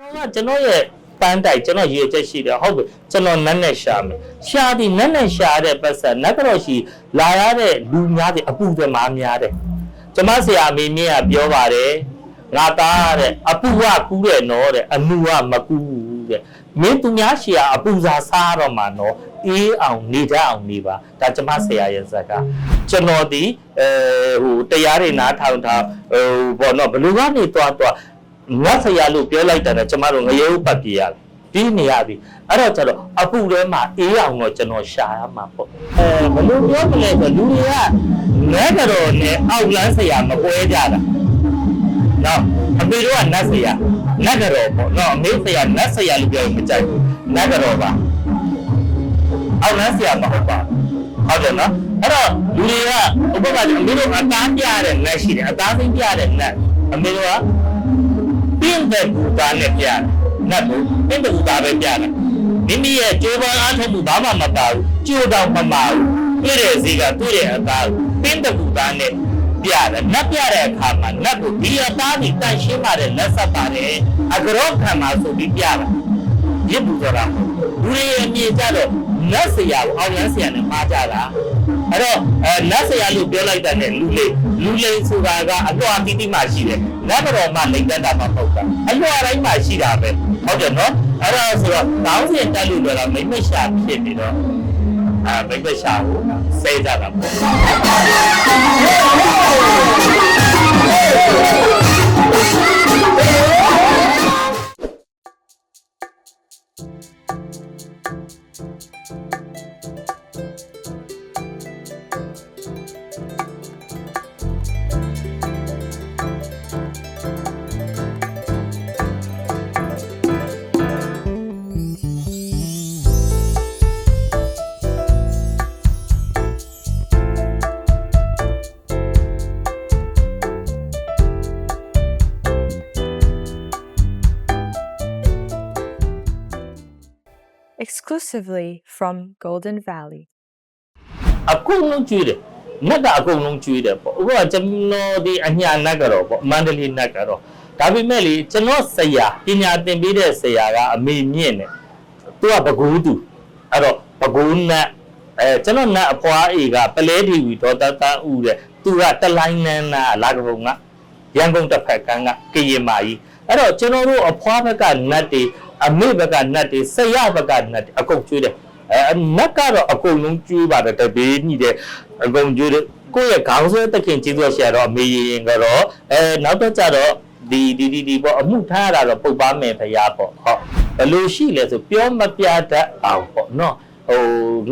ကကျွန်တော်ရဲ့ပန်းတိုက်ကျွန်တော်ရည်ရွယ်ချက်ရှိတယ်ဟုတ်ပြီကျွန်တော်နတ်နဲ့ရှာမယ်ရှာသည်နတ်နဲ့ရှာတဲ့ပတ်စံနတ်ကတော့ရှိလာရတဲ့လူများတဲ့အပူတွေမှာများတယ်ကျွန်မဆရာအမေမြင့်ကပြောပါတယ်ငါသားတဲ့အပူကကူးတယ်နော်တဲ့အနူကမကူးဘူးတဲ့မင်းသူများရှာအပူစာစားတော့မှာနော်အေးအောင်နေတတ်အောင်နေပါဒါကျွန်မဆရာရဲ့ဇာတ်ကကျွန်တော်ဒီအဲဟိုတရားတွေနားထောင်ထားဟိုဘောနော်ဘလူကနေတွားတွား ငါဆရာလို့ပြောလိုက်တာနဲ့ကျမတို့ငရေဥပတ်ပြရတယ်ပြီးနေရပြီအဲ့တော့ကျတော့အပူထဲမှာအေးအောင်တော့ကျွန်တော်ရှာရမှာပေါ့အဲဘယ်လိုပြောမလဲဆိုလူတွေကနဲကြတော့နဲ့အောက်လန်းဆရာမပွဲကြတာနော်အမေတို့ကနတ်ဆရာနတ်ကြတော့ပေါ့နော်အမေဆရာနတ်ဆရာလို့ပြောရင်မကြိုက်ဘူးနတ်ကြတော့ပါအောက်လန်းဆရာမဟုတ်ပါဘူးဟုတ်တယ်နော်အဲ့တော့လူတွေကဥပမာအမေတို့အသားပြတဲ့နတ်ရှိတယ်အသားသိမ်းပြတဲ့နတ်အမေတို့ကပ င်းတဲ့ဘူတာနဲ့ပြတယ်နတ်ဘူးပင်းတဲ့ဘူတာပဲပြတယ်မိမိရဲ့ကြိုးပမ်းအားထုတ်မှုဘာမှမပါဘူးကြိုးတော့မမဘူးတွေ့တဲ့စီကတွေ့တဲ့အသားကိုပင်းတဲ့ဘူတာနဲ့ပြတယ်နတ်ပြတဲ့အခါမှာနတ်ကိုဒီအသားကိုတန့်ရှင်းပါတဲ့လက်ဆက်ပါတယ်အကရောခံမှာဆိုပြီးပြတာရစ်ဘူးဆိုတာလူတွေအမြင်ကြတော့နတ်ဆရာကိုအောင်ရန်ဆရာနဲ့မှားကြတာ အဲ့တော့အဲနတ်ဆရာလို့ပြောလိုက်တဲ့နဲ့လူလေးလူလေးဆိုတာကအလွှာတိတိမှရှိတယ်နတ်တော်မှလိမ့်တတ်တာမှမဟုတ်တာအလွှာတိုင်းမှရှိတာပဲဟုတ်တယ်နော်အဲ့ဒါဆိုတော့တောင်းစင်တက်လို့ပြောတာမိမ့်မရှာဖြစ်နေတော့အဲမိမ့်မရှာကိုစေးကြတာပေါ့ exclusively from Golden Valley. အကုန်လုံးကျွေးတယ်နတ်ကအကုန်လုံးကျွေးတယ်ပေါ့ဥပမာကျွန်တော်ဒီအညာနတ်ကတော့ပေါ့မန္တလေးနတ်ကတော့ဒါပေမဲ့လေကျွန်တော်ဆရာပညာသင်ပေးတဲ့ဆရာကအမေမြင့်တယ်သူကဘကူးသူအဲ့တော့ဘကူးနတ်အဲကျွန်တော်နတ်အဖွားအေကပလဲတီဝီဒေါ်တတန်းဦးတဲ့သူကတလိုင်းနန်းနာလာကပုံကရန်ကုန်တစ်ဖက်ကန်းကကရင်မာကြီးအဲ့တော့ကျွန်တော်တို့အဖွားဘက်ကနတ်တွေ အမေဘက်ကနတ်တွေဆရာဘက်ကနတ်တွေအကုန်ကျွေးတယ်အဲနတ်ကတော့အကုန်လုံးကျွေးပါတယ်တပေးညိတဲ့အကုန်ကျွေးတယ်ကိုယ့်ရဲ့ခေါင်းဆွဲတခင်ကျေးဇူးဆရာတော်အမေရင်ကတော့အဲနောက်တော့ကြတော့ဒီဒီဒီဒီပေါ့အမှုထားရတာတော့ပုတ်ပါမယ်ဖရားပေါ့ဟောဘယ်လိုရှိလဲဆိုပြောမပြတတ်အောင်ပေါ့နော်ဟို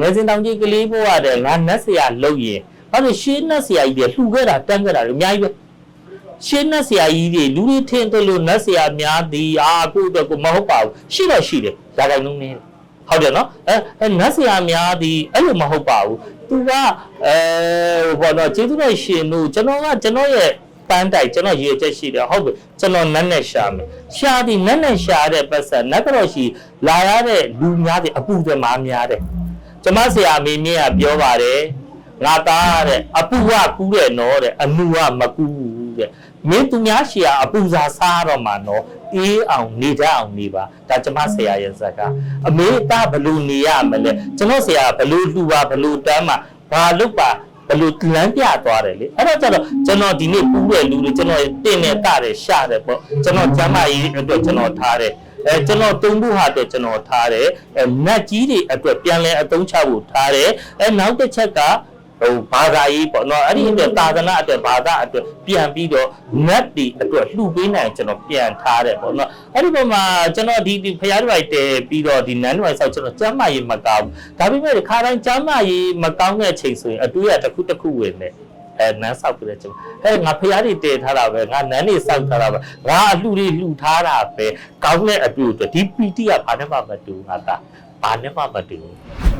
ငယ်စဉ်တောင်ကြီးကလေးဘဝတဲ့ငါနတ်ဆရာလှုပ်ရင်ဘာလို့ရှင်းနတ်ဆရာကြီးတွေလှူခဲ့တာတန်းခဲ့တာတွေအများကြီးပဲ ရှင်းနတ်ဆရာကြီးတွေလူတွေထင်တယ်လို့နတ်ဆရာများသည်အာကိုယ့်အတွက်ကိုမဟုတ်ပါဘူးရှိတော့ရှိတယ်ဇာတိုင်လုံးနေတယ်ဟုတ်တယ်နော်အဲအဲနတ်ဆရာများဒီအဲ့လိုမဟုတ်ပါဘူးသူကအဲဟိုဘောတော့ကျေးဇူးတော်ရှင်တို့ကျွန်တော်ကကျွန်တော်ရဲ့ပန်းတိုက်ကျွန်တော်ရည်ရွယ်ချက်ရှိတယ်ဟုတ်ပြီကျွန်တော်နတ်နဲ့ရှာမယ်ရှာသည်နတ်နဲ့ရှာတဲ့ပတ်စံနတ်ကတော့ရှိလာရတဲ့လူများတွေအပူတွေမှာများတယ်ကျွန်မဆရာအမေမြင့်ကပြောပါတယ်ငါသားတဲ့အပူကကူးတယ်နော်တဲ့အနူကမကူးဘူးတဲ့ မင်းသူများရှာအပူစာစားတော့မှာနော်အေးအောင်နေတတ်အောင်နေပါဒါကျွန်မဆရာရဲ့ဇာတ်ကအမေသားဘယ်လို့နေရမလဲကျွန်တော်ဆရာဘယ်လို့လှူပါဘယ်လို့တမ်းမှာဘာလုပ်ပါဘယ်လိုလမ်းပြသွားတယ်လေအဲ့တော့ကျတော့ကျွန်တော်ဒီနေ့ပူးတဲ့လူတွေကျွန်တော်တင်နေတတယ်ရှာတယ်ပေါ့ကျွန်တော်ကျမ်းမာရေးအတွက်ကျွန်တော်ထားတယ်အဲကျွန်တော်တုံးဖို့ဟာအတွက်ကျွန်တော်ထားတယ်အဲနတ်ကြီးတွေအတွက်ပြန်လဲအသုံးချဖို့ထားတယ်အဲနောက်တစ်ချက်က ဟိုဘာသာရေးပေါ့နော်အဲ့ဒီအတွက်သာသနာအတွက်ဘာသာအတွက်ပြန်ပြီးတော့နတ်တွေအတွက်လှူပေးနိုင်ကျွန်တော်ပြန်ထားတယ်ပေါ့နော်အဲ့ဒီပုံမှာကျွန်တော်ဒီဒီဖရားတွေတဲပြီးတော့ဒီနန်းတွေဆောက်ကျွန်တော်ကျမ်းမာရေးမကောင်းဘူးဒါပေမဲ့ဒီခါတိုင်းကျမ်းမာရေးမကောင်းတဲ့အချိန်ဆိုရင်အတွေးရတစ်ခုတစ်ခုဝင်နေအဲနန်းဆောက်ပြီးတဲ့ကျွန်တော်အဲငါဖရားတွေတည်ထားတာပဲငါနန်းတွေဆောက်ထားတာပဲငါအလှူတွေလှူထားတာပဲကောင်းတဲ့အတွေ့အတွက်ဒီပီတိကဘာနဲ့မှမတူငါသားဘာနဲ့မှမတူ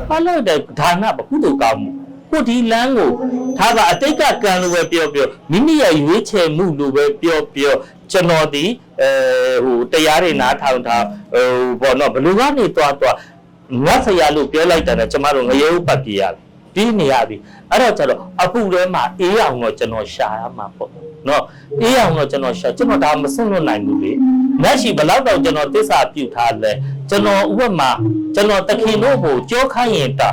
ဘာလို့တဲ့ဒါနမကုသိုလ်ကောင်းမှု ကိုဒီလမ်းကိုဒါကအတိတ်ကကံလို့ပဲပြောပြောမိမိရဲ့ရွေးချယ်မှုလို့ပဲပြောပြောကျွန်တော်ဒီအဲဟိုတရားတွေနားထောင်ထားဟိုဘောနော်ဘလူကနေသွားသွားငါဆရာလို့ပြောလိုက်တာနဲ့ကျမတို့ငရေဥပတ်ပြရတယ်ပြီးနေရပြီအဲ့တော့ကျတော့အပူထဲမှာအေးအောင်တော့ကျွန်တော်ရှာရမှာပေါ့နော်အေးအောင်တော့ကျွန်တော်ရှာကျွန်တော်ဒါမစွန့်လွတ်နိုင်ဘူးလေနတ်ရှိဘလောက်တော့ကျွန်တော်သစ္စာပြုထားလဲကျွန်တော်ဥပမာကျွန်တော်တခင်တို့ကိုကြောခိုင်းရင်တာ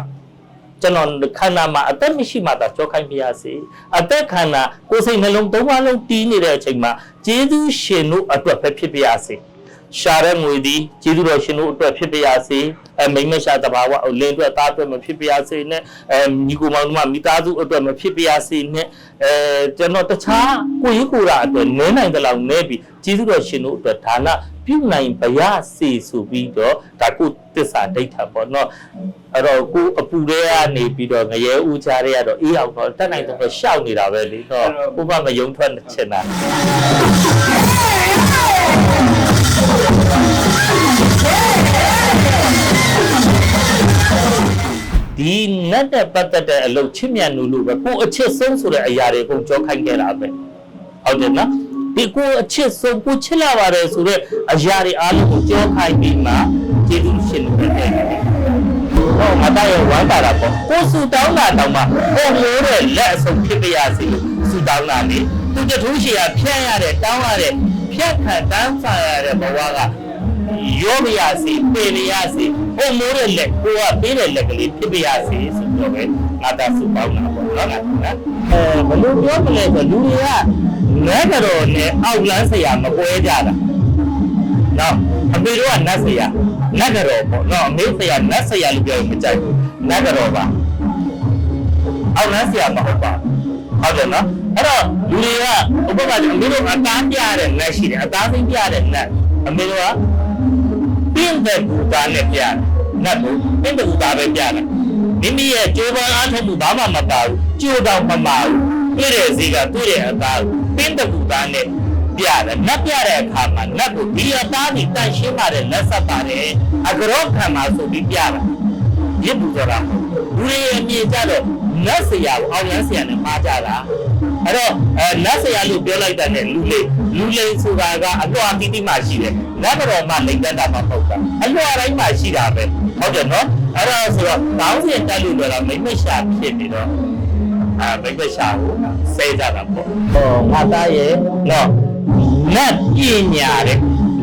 ကျွန်တော်ခန္ဓာမှာအသက်မရှိမှသာကြောခိုင်းပြရစေအသက်ခန္ဓာကိုယ်စိတ်နှလုံးသုံးပါးလုံးတီးနေတဲ့အချိန်မှာကျေးဇူးရှင်တို့အတွက်ပဲဖြစ်ပြရစေရှာတဲ့ငွေဒီကျေးဇူးတော်ရှင်တို့အတွက်ဖြစ်ပြရစေ အဲမိမ့်မရှာတဘာဝလင်းအတွက်သားအတွက်မဖြစ်ပြရစေနဲ့အဲညီကိုမောင်တို့မိသားစုအတွက်မဖြစ်ပြရစေနဲ့အဲကျွန်တော်တခြားကိုယ်ရေးကိုယ်ရာအတွက်နည်းနိုင်တဲ့လောက်နည်းပြီးကျေးဇူးတော်ရှင်တို့အတွက်ဒါနပြုနိုင်ပါရစေဆိုပြီးတော့ဒါကိုတစ္ဆာဒိဋ္ဌာပေါ့နော်အဲ့တော့ကိုအပူတွေကနေပြီးတော့ငရဲဦးချားတွေကတော့အေးအောင်တော့တက်နိုင်တော့ရှောက်နေတာပဲလေတော့ဥပမယုံထွက်ချင်တာ ဒီနတ်တဲ့ပတ်သက်တဲ့အလုပ်ချစ်မြတ်နူလို့ပဲကိုအချစ်ဆုံးဆိုတဲ့အရာတွေအကုန်ကြောခိုင်းခဲ့တာပဲဟုတ်တယ်နော်ဒီကိုအချစ်ဆုံးကိုချစ်လာပါတယ်ဆိုတဲ့အရာတွေအားလုံးကိုကြောခိုင်းပြီးမှကျေးဇူးရှင်လို့ပြောတယ်ဟောမတရဝမ်းတာတာပေါ့ကိုဆူတောင်းတာတောင်းမှဟိုမျိုးတဲ့လက်အစုံဖြစ်ပြရစီလို့ဆူတောင်းတာလေသူတထိုးရှိရဖြန့်ရတဲ့တောင်းရတဲ့ဖြတ်ခံတန်းဆာရတဲ့ဘဝက ရောမရစီပေရရစီဟိုမိုးတဲ့လက်ကိုကပေးတဲ့လက်ကလေးဖြစ်ပြရစီဆိုတော့ပဲငါသာစုပေါင်းတာပေါ့နော်နော်အဲဘယ်လိုပြောမလဲဆိုလူတွေကနတ်တော်နဲ့အောက်လန်းဆရာမပွဲကြတာနော်အမေတို့ကနတ်ဆရာနတ်တော်ပေါ့နော်အမေဆရာနတ်ဆရာလို့ပြောရင်မကြိုက်ဘူးနတ်တော်ပါအောက်လန်းဆရာမဟုတ်ပါဟုတ်တယ်နော်အဲ့တော့လူတွေကဥပမာအမေတို့အသားပြတဲ့နတ်ရှိတယ်အသားသိမ်းပြတဲ့နတ်အမေတို့က ပြင်းတဲ့ဘူတာနဲ့ပြတယ်။နတ်ဘူးပြင်းတဲ့ဘူတာပဲပြတယ်။မိမိရဲ့ကြိုးပမ်းအားထုတ်မှုဘာမှမပါဘူး။ကြိုးတော့မမဘူး။တွေ့တဲ့စီကတွေ့တဲ့အသားကိုပြင်းတဲ့ဘူတာနဲ့ပြတယ်။နတ်ပြတဲ့အခါမှာနတ်ကိုဒီအသားကိုတန်ရှင်းပါတဲ့လက်ဆက်ပါတယ်။အကရောခံမှာဆိုပြီးပြတာ။ရစ်ပူဆိုတာလူတွေအမြင်ကြတော့ နတ်ဆရာကိုအောင်ရန်ဆရာနဲ့မှားကြတာ။အဲ့တော့အဲနတ်ဆရာလို့ပြောလိုက်တဲ့နဲ့လူလေးလူလေးဆိုတာကအလွှာတိတိမှရှိတယ်နတ်တော်မှလိမ့်တတ်တာမဟုတ်တာအလွှာတိုင်းမှရှိတာပဲဟုတ်တယ်နော်အဲ့ဒါဆိုတော့ကောင်းစဉ်တက်လို့တော့မိမ့်မရှာဖြစ်နေတော့အာမိမ့်မရှာကိုစဲကြတာပေါ့ဟောငါသားရဲ့နော်နတ်ပညာတဲ့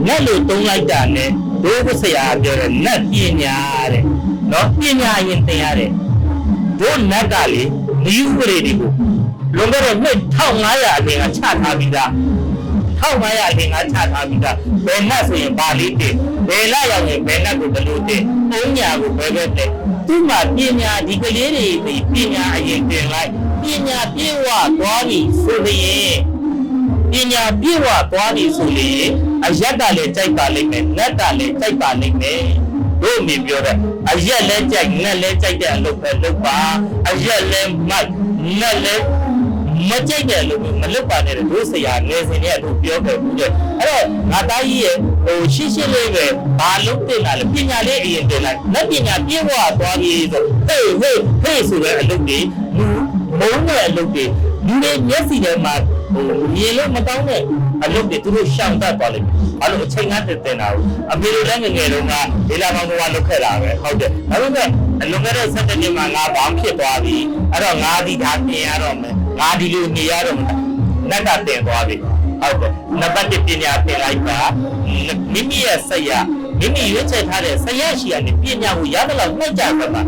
နတ်လို့တုံးလိုက်တာနဲ့ဒုက္ခဆရာပြောတဲ့နတ်ပညာတဲ့နော်ပညာရင်သင်ရတယ် တို့နတ်ကလေမိဥပဒေတွေကိုလွန်ခဲ့တဲ့နှစ်1500အချိန်ကချထားပြီးသား1500အချိန်ကချထားပြီးသားဘယ်နဲ့ဆိုရင်ပါဠိတင်ဘယ်လာရောက်ရင်ဘယ်နဲ့ကိုဘယ်လိုတင်ပုံညာကိုဘယ်ပဲတင်သူ့မှာပညာဒီကလေးတွေဒီပညာအရင်တင်လိုက်ပညာပြေဝသွားပြီဆိုရင်ပညာပြေဝသွားပြီဆိုရင်အရက်ကလည်းကြိုက်ပါလိမ့်မယ်နတ်ကလည်းကြိုက်ပါလိမ့်မယ် တို့အမြင်ပြောတဲ့အရက်လည်းကြိုက်နတ်လည်းကြိုက်တဲ့အလုပ်ပဲလုပ်ပါအရက်လည်းမိုက်နတ်လည်းမကြိုက်တယ်လို့မလွတ်ပါနဲ့တို့ဆရာငယ်စဉ်ကတို့ပြောခဲ့ဘူးတဲ့အဲ့တော့ငါသားကြီးရဲ့ဟိုရှင်းရှင်းလေးပဲဘာလို့တင်လာလဲပညာလေးအရင်တင်လိုက်လက်ပညာပြည့်ဝသွားပြီဆိုဟေးဟေးဟေးဆိုတဲ့အလုပ်တွေလူမုန်းတဲ့အလုပ်တွေလူတွေမျက်စိထဲမှာ ဟိုမြင်လို့မကောင်းတဲ့အလုပ်တွေသူတို့ရှောင်တတ်သွားလိမ့်မယ်အဲ့လိုအချိန်ကတည်တင်တာကိုအမေတို့လည်းငယ်ငယ်တုန်းကဒေလာမောင်ကလုပ်ခဲ့တာပဲဟုတ်တယ်ဒါပေမဲ့အလွန်ခဲ့တဲ့7နှစ်မှာငါဘောင်းဖြစ်သွားပြီအဲ့တော့ငါဒီဒါပြင်ရတော့မယ်ငါဒီလိုနေရတော့နတ်ကတင်သွားပြီဟုတ်တယ်နံပါတ်1ပညာသင်လိုက်ပါမိမိရဲ့ဆရာမိမိရွေးချယ်ထားတဲ့ဆရာရှိရနေပညာကိုရတဲ့လောက်နှိမ့်ကြပါမှာ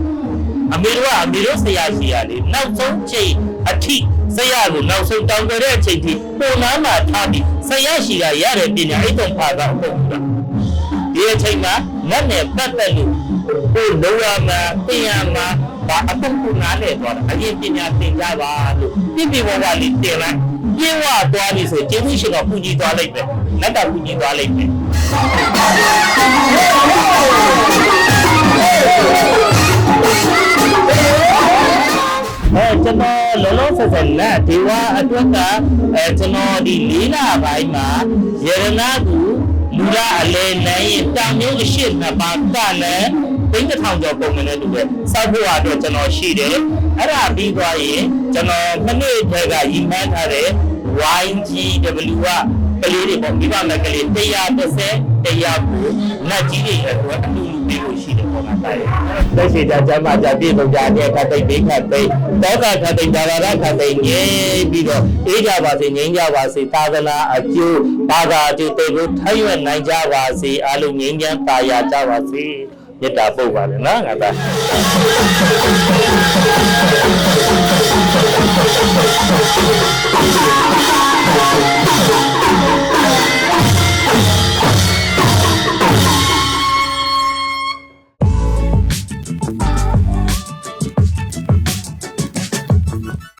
အမေတို့ကအမေတို့ဆရာရှိရလေနောက်ဆုံးချိန် အထိဆရာကိုနောက်ဆုံးတောင်းကြတဲ့အချိန်ထိပုံနာမှာထားပြီးဆရာရှိရရတဲ့ပညာအိတ်တုံဖာသာဟုတ်ဘူးဒီအချိန်မှာနတ်နဲ့ပတ်သက်လို့ကိုလောရမှာပြင်ရမှာဒါအပုပ်ကနားလေသွားတာအရင်ပညာသင်ကြပါလို့ပြပြဘဝလေးတင်လိုက်ပြင်းဝသွားပြီဆိုကျေးဇူးရှင်တော်ပူကြီးသွားလိုက်ပဲနတ်ကပူကြီးသွားလိုက်ပဲ အဲကျွန်တော်လောလောဆယ်ဆယ်လက်ဒီဝအတွက်ကအဲကျွန်တော်ဒီလေးလပိုင်းမှာယေရနာကူလူရအလဲနိုင်ရင်တောင်မျိုးအရှိနှစ်ပါးကလည်းသိန်းတစ်ထောင်ကျော်ပုံမှန်နဲ့တူတယ်စောက်ဖို့အတွက်ကျွန်တော်ရှိတယ်အဲ့ဒါပြီးသွားရင်ကျွန်တော်မနေ့တည်းကရီမန်းထားတဲ့ YGW က ပလေးတွေပေါ့မိဘမက်ကလေး130တရားကိုနတ်ကြီးတွေအတွက်အတူတူပေးလို့ရှိတယ်ပေါ့ငါသားရဲ့လက်ရှိကြမ်းမာကြပြည့်စုံကြတဲ့ခတ်သိဘေးခတ်သိတောကခတ်သိဒါရရခတ်သိငြိမ်းပြီးတော့အေးကြပါစေငြိမ်းကြပါစေသာသနာအကျိုးဘာသာအကျိုးတွေကိုထရွက်နိုင်ကြပါစေအားလုံးငြိမ်းချမ်းသာယာကြပါစေမေတ္တာပို့ပါလေနော်ငါသား Thank